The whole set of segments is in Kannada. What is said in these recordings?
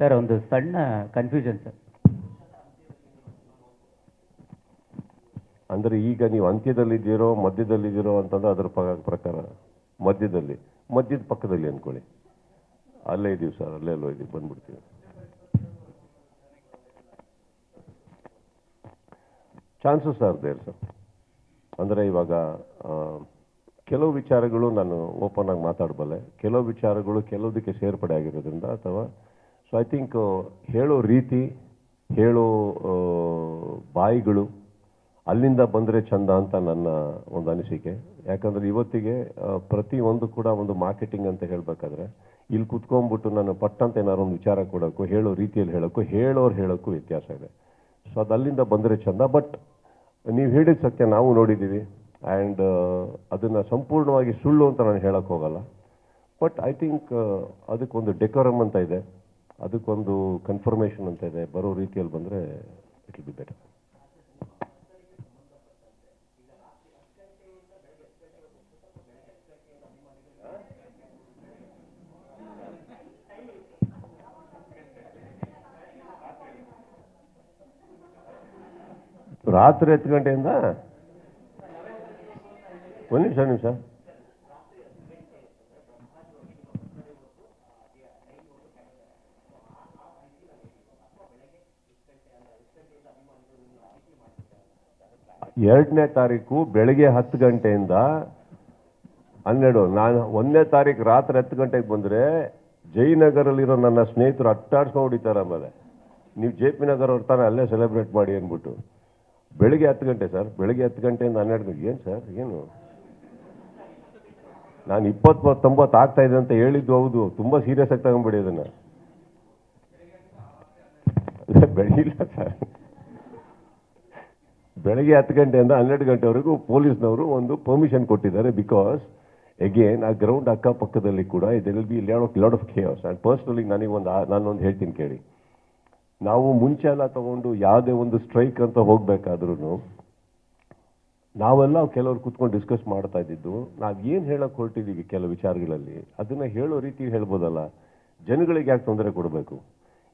ಸರ್, ಒಂದು ಸಣ್ಣ ಕನ್ಫ್ಯೂಷನ್ ಸರ್. ಅಂದರೆ ಈಗ ನೀವು ಅಂತ್ಯದಲ್ಲಿದ್ದೀರೋ ಮಧ್ಯದಲ್ಲಿದ್ದೀರೋ ಅಂತಂದ್ರೆ ಅದರ ಪ್ರಕಾರ. ಮಧ್ಯದಲ್ಲಿ. ಮಧ್ಯದ ಪಕ್ಕದಲ್ಲಿ ಅಂದ್ಕೊಳ್ಳಿ. ಅಲ್ಲೇ ಇದ್ದೀವಿ ಸರ್, ಅಲ್ಲೇ ಅಲ್ಲೋ ಇದ್ದೀವಿ ಬಂದ್ಬಿಡ್ತೀವಿ. ಚಾನ್ಸಸ್ ಸರ್ ದೇರ್ ಸರ್ ಅಂದರೆ ಇವಾಗ ಕೆಲವು ವಿಚಾರಗಳು ನಾನು ಓಪನ್ ಆಗಿ ಮಾತಾಡಬಲ್ಲೆ. ಕೆಲವು ವಿಚಾರಗಳು ಕೆಲವುದಕ್ಕೆ ಸೇರ್ಪಡೆ ಆಗಿರೋದ್ರಿಂದ ಅಥವಾ ಸೊ ಐ ಥಿಂಕ್ ಹೇಳೋ ರೀತಿ, ಹೇಳೋ ಬಾಯಿಗಳು ಅಲ್ಲಿಂದ ಬಂದರೆ ಚಂದ ಅಂತ ನನ್ನ ಒಂದು ಅನಿಸಿಕೆ. ಯಾಕಂದರೆ ಇವತ್ತಿಗೆ ಪ್ರತಿಯೊಂದು ಕೂಡ ಒಂದು ಮಾರ್ಕೆಟಿಂಗ್ ಅಂತ ಹೇಳಬೇಕಾದ್ರೆ, ಇಲ್ಲಿ ಕುತ್ಕೊಂಡ್ಬಿಟ್ಟು ನಾನು ಪಟ್ಟಂತ ಏನಾದ್ರು ಒಂದು ವಿಚಾರ ಕೊಡೋಕ್ಕೂ, ಹೇಳೋ ರೀತಿಯಲ್ಲಿ ಹೇಳೋಕ್ಕೂ, ಹೇಳೋರು ಹೇಳೋಕ್ಕೂ ವ್ಯತ್ಯಾಸ ಇದೆ. ಸೊ ಅದು ಅಲ್ಲಿಂದ ಬಂದರೆ ಚಂದ. ಬಟ್ ನೀವು ಹೇಳಿದ ಸತ್ಯ ನಾವು ನೋಡಿದ್ದೀವಿ. ಆ್ಯಂಡ್ ಅದನ್ನು ಸಂಪೂರ್ಣವಾಗಿ ಸುಳ್ಳು ಅಂತ ನಾನು ಹೇಳೋಕ್ಕೋಗಲ್ಲ ಬಟ್ ಐ ಥಿಂಕ್ ಅದಕ್ಕೊಂದು ಡೆಕೋರಮ್ ಅಂತ ಇದೆ. ಅದಕ್ಕೊಂದು ಕನ್ಫರ್ಮೇಷನ್ ಅಂತ ಇದೆ. ಬರೋ ರೀತಿಯಲ್ಲಿ ಬಂದರೆ ಇಟ್ ವಿಲ್ ಬಿ ಬೆಟರ್ ರಾತ್ರಿ ಹತ್ತು ಗಂಟೆಯಿಂದ ಒಂದು ನಿಮಿಷ ನಿಮಿಷ. ಎರಡನೇ ತಾರೀಕು ಬೆಳಗ್ಗೆ ಹತ್ತು ಗಂಟೆಯಿಂದ ಹನ್ನೆರಡು, ನಾನು ಒಂದನೇ ತಾರೀಕು ರಾತ್ರಿ ಹತ್ತು ಗಂಟೆಗೆ ಬಂದರೆ ಜಯನಗರಲ್ಲಿರೋ ನನ್ನ ಸ್ನೇಹಿತರು ಅಟ್ಟಾಡ್ಸ್ಕೊಂಡು ಹೊಡಿತಾರೆ ಆಮೇಲೆ. ನೀವು ಜೆ ಪಿ ನಗರ್ ಅವ್ರ ತಾನೇ ಅಲ್ಲೇ ಸೆಲೆಬ್ರೇಟ್ ಮಾಡಿ ಅಂದ್ಬಿಟ್ಟು. ಬೆಳಿಗ್ಗೆ ಹತ್ತು ಗಂಟೆ ಸರ್, ಬೆಳಿಗ್ಗೆ ಹತ್ತು ಗಂಟೆಯಿಂದ ಹನ್ನೆರಡು ಗಂಟೆ, ಏನು ಸರ್, ಏನು? ನಾನು ಇಪ್ಪತ್ತೊಂಬತ್ತು ಆಗ್ತಾ ಇದೆ ಅಂತ ಹೇಳಿದ್ದು ಹೌದು, ತುಂಬ ಸೀರಿಯಸ್ ಆಗಿ ತಗೊಂಬಿಡಿ ಅದನ್ನು. ಬೆಳಗಿಲ್ಲ ಸರ್. ಬೆಳಗ್ಗೆ ಹತ್ತು ಗಂಟೆಯಿಂದ ಹನ್ನೆರಡು ಗಂಟೆವರೆಗೂ ಪೊಲೀಸ್ನವರು ಒಂದು ಪರ್ಮಿಷನ್ ಕೊಟ್ಟಿದ್ದಾರೆ ಬಿಕಾಸ್ ಎಗೇನ್ ಆ ಗ್ರೌಂಡ್ ಅಕ್ಕಪಕ್ಕದಲ್ಲಿ ಕೂಡ ಇದೆಲ್ will be lot of lot of cares and personally ನನಗೆ ಒಂದು, ನಾನೊಂದು ಹೇಳ್ತೀನಿ ಕೇಳಿ. ನಾವು ಮುಂಚೆ ಎಲ್ಲ ತಗೊಂಡು ಯಾವುದೇ ಒಂದು ಸ್ಟ್ರೈಕ್ ಅಂತ ಹೋಗಬೇಕಾದ್ರೂ ನಾವೆಲ್ಲ ಕೆಲವರು ಕೂತ್ಕೊಂಡು ಡಿಸ್ಕಸ್ ಮಾಡ್ತಾ ಇದ್ದಿದ್ದು, ನಾವು ಏನು ಹೇಳಕ್ಕೆ ಹೊರಟಿದ್ದೀವಿ ಕೆಲವು ವಿಚಾರಗಳಲ್ಲಿ, ಅದನ್ನು ಹೇಳೋ ರೀತಿ ಹೇಳ್ಬೋದಲ್ಲ. ಜನಗಳಿಗೆ ಯಾಕೆ ತೊಂದರೆ ಕೊಡಬೇಕು?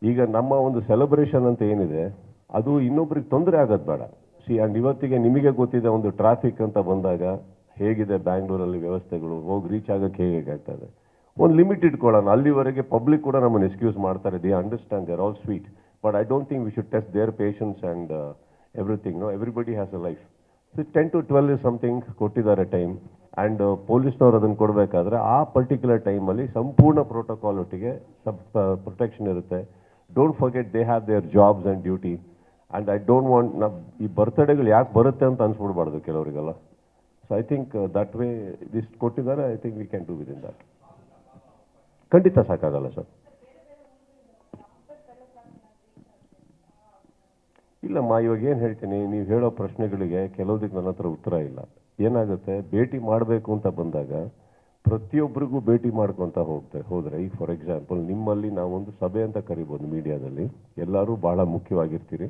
ಈಗ ನಮ್ಮ ಒಂದು ಸೆಲೆಬ್ರೇಷನ್ ಅಂತ ಏನಿದೆ, ಅದು ಇನ್ನೊಬ್ರಿಗೆ ತೊಂದರೆ ಆಗೋದು ಬೇಡ. ಸಿ ಆ್ಯಂಡ್ ಇವತ್ತಿಗೆ ನಿಮಗೆ ಗೊತ್ತಿದೆ ಒಂದು ಟ್ರಾಫಿಕ್ ಅಂತ ಬಂದಾಗ ಹೇಗಿದೆ ಬ್ಯಾಂಗ್ಳೂರಲ್ಲಿ ವ್ಯವಸ್ಥೆಗಳು? ಹೋಗಿ ರೀಚ್ ಆಗೋಕ್ಕೆ ಹೇಗೆ ಆಗ್ತದೆ? ಒಂದು ಲಿಮಿಟ್ ಇಟ್ಕೊಳ್ಳೋಣ. ಅಲ್ಲಿವರೆಗೆ ಪಬ್ಲಿಕ್ ಕೂಡ ನಮ್ಮನ್ನು ಎಕ್ಸ್ಕ್ಯೂಸ್ ಮಾಡ್ತಾರೆ. They understand they're all sweet but I don't think we should test their patience and everything no everybody has a life so ten to twelve is something ಕೊಟ್ಟಿದ್ದಾರೆ ಟೈಮ್ ಆ್ಯಂಡ್ ಪೊಲೀಸ್ನವ್ರು ಅದನ್ನು ಕೊಡಬೇಕಾದ್ರೆ ಆ ಪರ್ಟಿಕ್ಯುಲರ್ ಟೈಮಲ್ಲಿ ಸಂಪೂರ್ಣ ಪ್ರೋಟೋಕಾಲ್ ಒಟ್ಟಿಗೆ ಸಬ್ ಪ್ರೊಟೆಕ್ಷನ್ ಇರುತ್ತೆ. Don't forget they have their jobs and duty and I don't want ನಾ, ಈ ಬರ್ತ್ಡೇಗಳು ಯಾಕೆ ಬರುತ್ತೆ ಅಂತ ಅನ್ಸ್ಬಿಡ್ಬಾರ್ದು ಕೆಲವರಿಗೆಲ್ಲ. So I think that way ಇದಿಷ್ಟು ಕೊಟ್ಟಿದ್ದಾರೆ I think we can do with in that ಖಂಡಿತ ಸಾಕಾಗಲ್ಲ ಸರ್. ಇಲ್ಲಮ್ಮ ಇವಾಗ ಏನು ಹೇಳ್ತೀನಿ, ನೀವು ಹೇಳೋ ಪ್ರಶ್ನೆಗಳಿಗೆ ಕೆಲವುದಕ್ಕೆ ನನ್ನ ಹತ್ರ ಉತ್ತರ ಇಲ್ಲ. ಏನಾಗುತ್ತೆ, ಭೇಟಿ ಮಾಡಬೇಕು ಅಂತ ಬಂದಾಗ ಪ್ರತಿಯೊಬ್ಬರಿಗೂ ಭೇಟಿ ಮಾಡ್ಕೊತ ಹೋಗ್ತಾರೆ ಹೋದರೆ, ಈಗ ಫಾರ್ ಎಕ್ಸಾಂಪಲ್ ನಿಮ್ಮಲ್ಲಿ ನಾವೊಂದು ಸಭೆ ಅಂತ ಕರಿಬೋದು ಮೀಡಿಯಾದಲ್ಲಿ. ಎಲ್ಲರೂ ಭಾಳ ಮುಖ್ಯವಾಗಿರ್ತೀರಿ.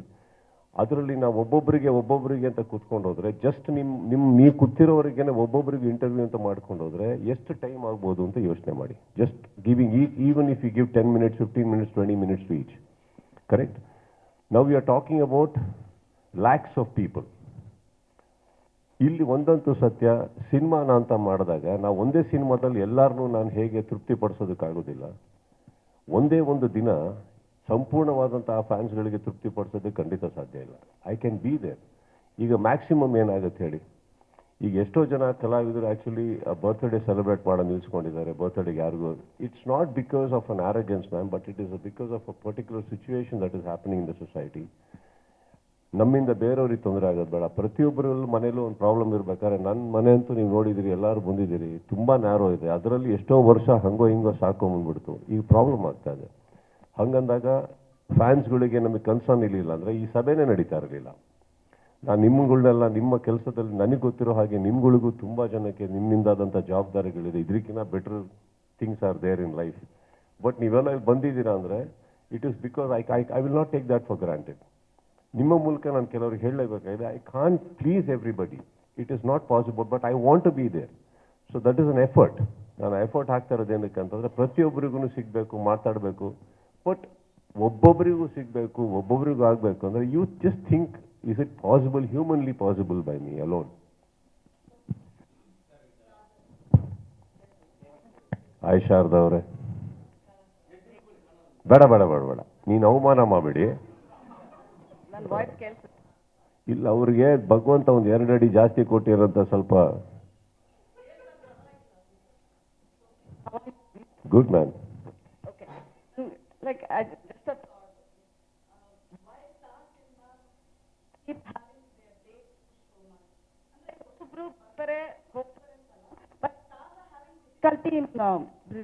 ಅದರಲ್ಲಿ ನಾವು ಒಬ್ಬೊಬ್ಬರಿಗೆ ಒಬ್ಬೊಬ್ಬರಿಗೆ ಅಂತ ಕೂತ್ಕೊಂಡು ಹೋದ್ರೆ ಜಸ್ಟ್ ನಿಮ್ ನಿಮ್, ನೀವು ಕೂತಿರೋವರೆಗೇನೆ ಒಬ್ಬೊಬ್ಬರಿಗೆ ಇಂಟರ್ವ್ಯೂ ಅಂತ ಮಾಡ್ಕೊಂಡು ಹೋದ್ರೆ ಎಷ್ಟು ಟೈಮ್ ಆಗ್ಬೋದು ಅಂತ ಯೋಚನೆ ಮಾಡಿ. Just giving even if you give ten minutes fifteen minutes twenty minutes to each correct now you are talking about lakhs of people ಇಲ್ಲಿ ಒಂದಂತೂ ಸತ್ಯ, ಸಿನಿಮಾನ ಅಂತ ಮಾಡಿದಾಗ ನಾವು ಒಂದೇ ಸಿನಿಮಾದಲ್ಲಿ ಎಲ್ಲರನ್ನೂ ನಾನು ಹೇಗೆ ತೃಪ್ತಿಪಡಿಸೋದಕ್ಕಾಗೋದಿಲ್ಲ ಒಂದೇ ಒಂದು ದಿನ ಸಂಪೂರ್ಣವಾದಂತಹ ಫ್ಯಾನ್ಸ್ಗಳಿಗೆ ತೃಪ್ತಿಪಡಿಸೋದಕ್ಕೆ ಖಂಡಿತ ಸಾಧ್ಯ ಇಲ್ಲ. ಐ ಕ್ಯಾನ್ ಬಿ ದೇರ್ ಈಗ ಮ್ಯಾಕ್ಸಿಮಮ್ ಏನಾಗುತ್ತೆ ಹೇಳಿ? ಈಗ ಎಷ್ಟೋ ಜನ ಕಲಾವಿದರು ಆ್ಯಕ್ಚುಲಿ ಬರ್ತ್ಡೇ ಸೆಲೆಬ್ರೇಟ್ ಮಾಡೋ ನಿಲ್ಸ್ಕೊಂಡಿದ್ದಾರೆ ಬರ್ತ್ಡೇಗೆ ಯಾರಿಗೂ. It's not because of an arrogance ma'am but it is because of a particular situation that is happening in the society ನಮ್ಮಿಂದ ಬೇರೆಯವ್ರಿಗೆ ತೊಂದರೆ ಆಗೋದು ಬೇಡ. ಪ್ರತಿಯೊಬ್ಬರಲ್ಲೂ ಮನೇಲೂ ಒಂದು ಪ್ರಾಬ್ಲಮ್ ಇರಬೇಕಾದ್ರೆ ನನ್ನ ಮನೆ ಅಂತೂ ನೀವು ನೋಡಿದಿರಿ, ಎಲ್ಲರೂ ಬಂದಿದ್ದೀರಿ, ತುಂಬ ನ್ಯಾರೋ ಇದೆ. ಅದರಲ್ಲಿ ಎಷ್ಟೋ ವರ್ಷ ಹಂಗೋ ಹಿಂಗೋ ಸಾಕೊಂಬಂದ್ಬಿಡ್ತು ಈಗ ಪ್ರಾಬ್ಲಮ್ ಆಗ್ತಾ ಇದೆ. ಹಂಗಂದಾಗ ಫ್ಯಾನ್ಸ್ಗಳಿಗೆ ನಮಗೆ ಕನ್ಸರ್ನ್ ಇರಲಿಲ್ಲ ಅಂದರೆ ಈ ಸಭೆನೇ ನಡೀತಾ ಇರಲಿಲ್ಲ. ನಾನು ನಿಮ್ಮಗಳನ್ನೆಲ್ಲ ನಿಮ್ಮ ಕೆಲಸದಲ್ಲಿ ನನಗೆ ಗೊತ್ತಿರೋ ಹಾಗೆ ನಿಮ್ಗಳಿಗೂ ತುಂಬ ಜನಕ್ಕೆ ನಿಮ್ಮಿಂದಾದಂಥ ಜವಾಬ್ದಾರಿಗಳಿದೆ. ಇದಕ್ಕಿಂತ better things are there in life but ನೀವೆಲ್ಲ ಇಲ್ಲಿ ಬಂದಿದ್ದೀರಾ ಅಂದರೆ it is because I I I will not take that for granted ನಿಮ್ಮ ಮೂಲಕ ನಾನು ಕೆಲವ್ರಿಗೆ ಹೇಳಲೇಬೇಕಾಗಿದೆ I can't please everybody it is not possible but I want to be there so that is an effort ನಾನು ಎಫರ್ಟ್ ಹಾಕ್ತಾ ಇರೋದು ಏನಕ್ಕೆ ಅಂತಂದರೆ, ಪ್ರತಿಯೊಬ್ಬರಿಗೂ ಸಿಗಬೇಕು, ಮಾತಾಡಬೇಕು. ಬಟ್ ಒಬ್ಬೊಬ್ಬರಿಗೂ ಸಿಗಬೇಕು ಒಬ್ಬೊಬ್ಬರಿಗೂ ಆಗಬೇಕು ಅಂದರೆ you just think is it possible humanly possible by me alone ಆಯ್ ಶಾರದವ್ರೆ ಬೇಡ ಬೇಡ ಬೇಡ ಬೇಡ. ನೀನು ಅವಮಾನ ಮಾಡಬೇಡಿ. ಇಲ್ಲ ಅವ್ರಿಗೆ ಭಗವಂತ ಒಂದು ಎರಡು ಅಡಿ ಜಾಸ್ತಿ ಕೊಟ್ಟಿರೋಂಥ ಸ್ವಲ್ಪ ಗುಡ್ ಮ್ಯಾನ್ ಲೈಕ್ ಜಸ್ಟ್ ಒಬ್ಬೊಬ್ರು ಬರ್ತಾರೆ ಹೋಗ್ತಾರೆ but difficulty in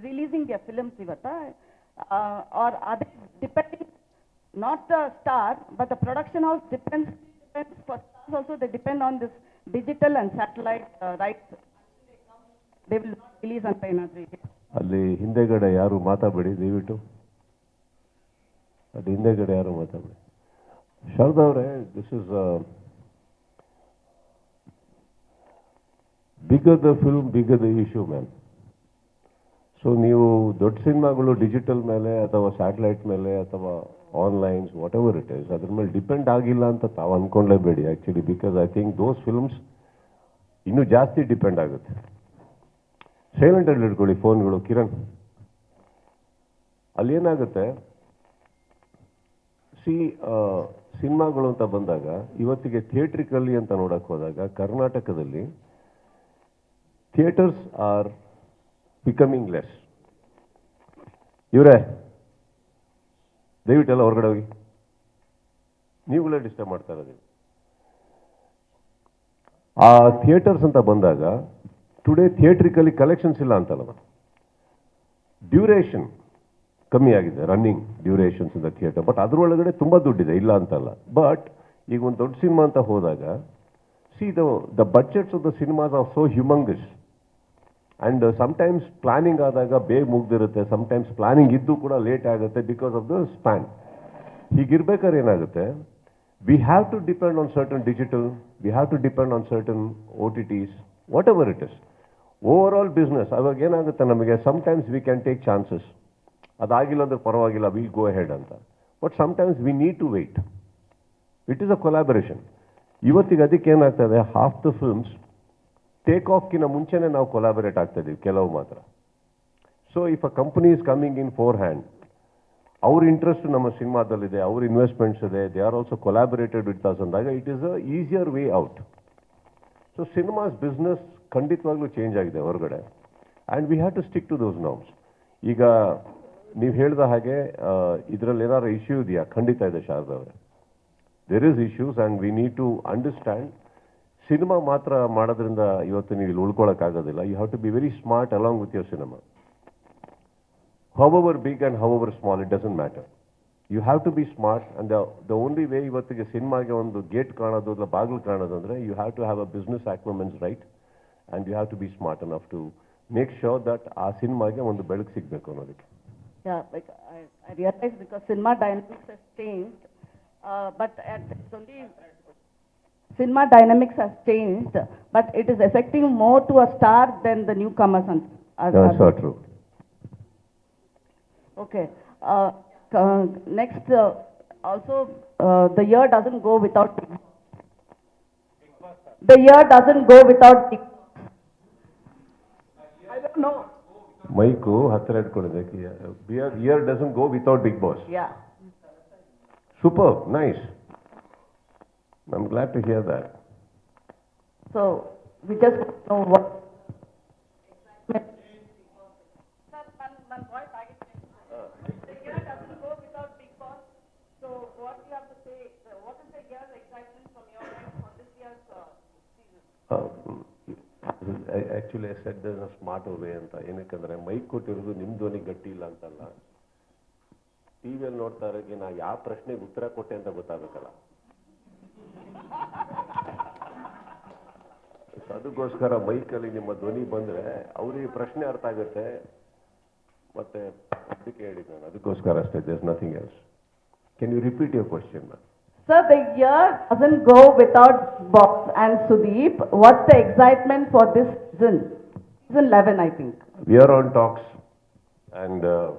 releasing the films ಇವತ್ತ ಆರ್ ಅದೇ depending not the star but the production house depends depends for stars also they depend on this digital and satellite rights they will release ಅಂತ ಏನಾದರೂ ಇದೆ ಅಲ್ಲಿ ಹಿಂದೆಗಡೆ ಯಾರು ಮಾತಾಡಬೇಡಿ ದಯವಿಟ್ಟು. ಅದು ಹಿಂದೆಗಡೆ ಯಾರು ಮಾತಾಡಿ ಶಾರದಾ ಅವರೇ this is big the film bigger the issue ma'am so ನೀವು ದೊಡ್ಡ ಸಿನಿಮಾಗಳು ಡಿಜಿಟಲ್ ಮೇಲೆ ಅಥವಾ ಸ್ಯಾಟಲೈಟ್ ಮೇಲೆ ಅಥವಾ onlines whatever it is ಅದ್ರ ಮೇಲೆ ಡಿಪೆಂಡ್ ಆಗಿಲ್ಲ ಅಂತ ತಾವು ಅಂದ್ಕೊಳ್ಳೇಬೇಡಿ actually because I think those films ಇನ್ನೂ ಜಾಸ್ತಿ ಡಿಪೆಂಡ್ ಆಗುತ್ತೆ. ಸೈಲೆಂಟಲ್ಲಿ ಇಟ್ಕೊಳ್ಳಿ ಫೋನ್ಗಳು ಕಿರಣ್. ಅಲ್ಲಿ ಏನಾಗುತ್ತೆ? ಸಿ ಸಿನಿಮಾಗಳು ಅಂತ ಬಂದಾಗ, ಇವತ್ತಿಗೆ ಥಿಯೇಟ್ರಿಕಲ್ಲಿ ಅಂತ ನೋಡಕ್ಕೆ ಹೋದಾಗ, ಕರ್ನಾಟಕದಲ್ಲಿ ಥಿಯೇಟರ್ಸ್ ಆರ್ ಬಿಕಮಿಂಗ್ ಲೆಸ್. ಇವರೇ ದಯವಿಟ್ಟೆಲ್ಲ ಹೊರಗಡೆ ಹೋಗಿ. ನೀವುಗಳೇ ಡಿಸ್ಟರ್ಬ್ ಮಾಡ್ತಾ ಇರೋದು. ಆ ಥಿಯೇಟರ್ಸ್ ಅಂತ ಬಂದಾಗ, ಟುಡೇ ಥಿಯೇಟ್ರಿಕಲ್ಲಿ ಕಲೆಕ್ಷನ್ಸ್ ಇಲ್ಲ ಅಂತಲ್ಲ. ಡ್ಯೂರೇಷನ್ ಕಮ್ಮಿ ಆಗಿದೆ running durations in theatre but ಅದರೊಳಗಡೆ ತುಂಬ ದುಡ್ಡಿದೆ, ಇಲ್ಲ ಅಂತಲ್ಲ. ಬಟ್ ಈಗ ಒಂದು ದೊಡ್ಡ ಸಿನಿಮಾ ಅಂತ ಹೋದಾಗ see the the budgets of the cinemas are so humongous and sometimes planning ಆದಾಗ ಬೇಗ ಮುಗ್ದಿರುತ್ತೆ ಸಮಟೈಮ್ಸ್ ಪ್ಲಾನಿಂಗ್ ಇದ್ದು ಕೂಡ ಲೇಟ್ ಆಗುತ್ತೆ ಬಿಕಾಸ್ ಆಫ್ ದ ಸ್ಪ್ಯಾನ್ ಹೀಗಿರ್ಬೇಕಾದ್ರೆ ಏನಾಗುತ್ತೆ? We have to depend on certain digital we have to depend on certain O T Ts whatever it is overall business ಅವಾಗ ಏನಾಗುತ್ತೆ ನಮಗೆ? Sometimes we can take chances ಅದಾಗಿಲ್ಲ ಅಂದ್ರೆ ಪರವಾಗಿಲ್ಲ ವಿಲ್ ಗೋ ಹೆಡ್ ಅಂತ. But sometimes we need to wait it is a collaboration ಇವತ್ತಿಗೆ ಅದಕ್ಕೆ ಏನಾಗ್ತದೆ? ಹಾಫ್ ದ ಫಿಲ್ಮ್ಸ್ ಟೇಕ್ ಆಫ್ಗಿನ ಮುಂಚೆನೇ ನಾವು ಕೊಲಾಬರೇಟ್ ಆಗ್ತಾ ಕೆಲವು ಮಾತ್ರ. So if a company is coming in forehand ಅವ್ರ ಇಂಟ್ರೆಸ್ಟ್ ನಮ್ಮ ಸಿನಿಮಾದಲ್ಲಿದೆ, ಅವ್ರ ಇನ್ವೆಸ್ಟ್ಮೆಂಟ್ಸ್ ಇದೆ they are also collaborated with us ಅಂದಾಗ it is a easier way out so cinemas business ಖಂಡಿತವಾಗ್ಲೂ ಚೇಂಜ್ ಆಗಿದೆ ಹೊರಗಡೆ. And we have to stick to those norms ಈಗ ನೀವು ಹೇಳಿದ ಹಾಗೆ ಇದರಲ್ಲಿ ಏನಾದ್ರು ಇಶ್ಯೂ ಇದೆಯಾ? ಖಂಡಿತ ಇದೆ, ಶಾರದಾ ಅವರೇ. There is issues and we need to understand cinema ಮಾತ್ರ ಮಾಡೋದ್ರಿಂದ ಇವತ್ತು ನೀವು ಇಲ್ಲಿ ಉಳ್ಕೊಳಕ್ಕಾಗೋದಿಲ್ಲ. You have to be very smart along with your cinema however big and however small it doesn't matter you have to be smart and the only way ಇವತ್ತಿಗೆ ಸಿನಿಮಾಗೆ ಒಂದು ಗೇಟ್ ಕಾಣೋದು ಅಥವಾ ಬಾಗಿಲು ಕಾಣೋದು ಅಂದರೆ you have to have a business acumens right and you have to be smart enough to make sure that ಆ ಸಿನಿಮಾಗೆ ಒಂದು ಬೆಳಕು ಸಿಗಬೇಕು ಅನ್ನೋದಕ್ಕೆ. Yeah, like I, I realize because cinema dynamics has changed, uh, but at, it's only cinema dynamics has changed, but it is affecting more to a star than the newcomers. And, as, That's so true. Okay. Uh, uh, next, uh, also, uh, the year doesn't go without. The year doesn't go without. I don't know. Mic ಹತ್ತಿರ ಇಟ್ಕೊಂಡಿದ್ದಕ್ಕೆ beer year doesn't go without Bigg Boss. Super nice I'm glad to hear that So we just know what know what. Actually said a smart way ಅಂತ. ಏನಕ್ಕಂದ್ರೆ ಮೈಕ್ ಕೊಟ್ಟಿರೋದು ನಿಮ್ಮ ಧ್ವನಿ ಗಟ್ಟಿ ಇಲ್ಲ ಅಂತಲ್ಲ. ಟಿ ವಿಯಲ್ಲಿ ನೋಡ್ತಾ ಇರೋಕ್ಕೆ ನಾ ಯಾವ ಪ್ರಶ್ನೆಗೆ ಉತ್ತರ ಕೊಟ್ಟೆ ಅಂತ ಗೊತ್ತಾಗುತ್ತಲ್ಲ ಅದಕ್ಕೋಸ್ಕರ ಮೈಕಲ್ಲಿ ನಿಮ್ಮ ಧ್ವನಿ ಬಂದರೆ ಅವ್ರಿಗೆ ಪ್ರಶ್ನೆ ಅರ್ಥ ಆಗುತ್ತೆ. ಮತ್ತೆ ಅದಕ್ಕೆ ಹೇಳಿದ್ದು ನಾನು. ಅದಕ್ಕೋಸ್ಕರ ಅಷ್ಟೇ thus nothing else can you repeat your question ma'am Sir, the year doesn't go without Box and Sudeep. What's the excitement for this season? Season 11, I think. we are on talks and uh,